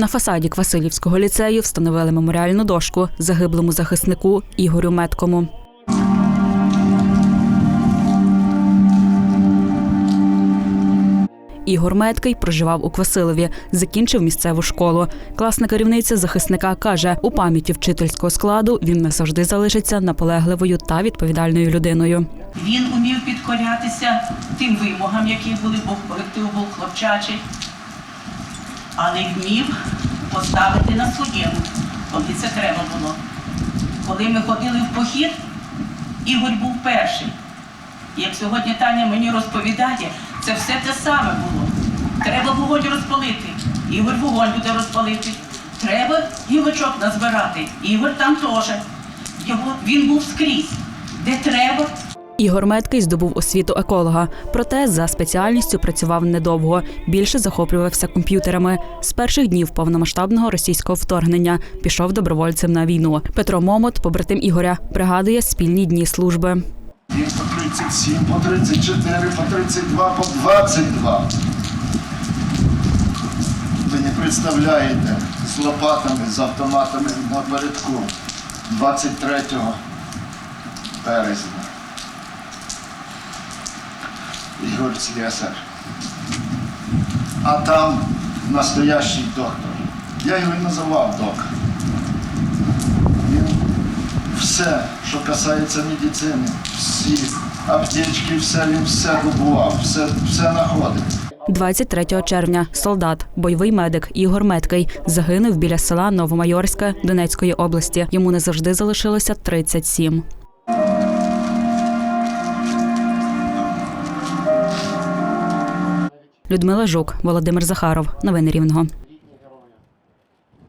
На фасаді Квасилівського ліцею встановили меморіальну дошку загиблому захиснику Ігорю Меткому. Ігор Меткий проживав у Квасилові, закінчив місцеву школу. Класна керівниця захисника каже, у пам'яті вчительського складу він назавжди залишиться наполегливою та відповідальною людиною. Він умів підкорятися тим вимогам, які були, бо колектив хлопчачий, але вмів поставити на своєму, коли це треба було. Коли ми ходили в похід, Ігор був перший. Як сьогодні Таня мені розповідає, це все те саме було. Треба вогонь розпалити. Ігор вогонь буде розпалити. Треба гілочок назбирати. Ігор там теж. Його, він був скрізь. Де треба, Ігор Меткий здобув освіту еколога, проте за спеціальністю працював недовго. Більше захоплювався комп'ютерами. З перших днів повномасштабного російського вторгнення пішов добровольцем на війну. Петро Момот, побратим Ігоря, пригадує спільні дні служби. Він по 37, по 34, по 32, по 22. Ви не представляєте з лопатами, з автоматами на напередку 23 березня. Ігор Слесар. А там настоящий доктор. Я його називав док. Він все, що касається медицини, всі аптечки, все, він все добував, все, все знаходив. 23 червня солдат, бойовий медик Ігор Меткий загинув біля села Новомайорське Донецької області. Йому не завжди залишилося 37. Людмила Жук, Володимир Захаров. Новини Рівного.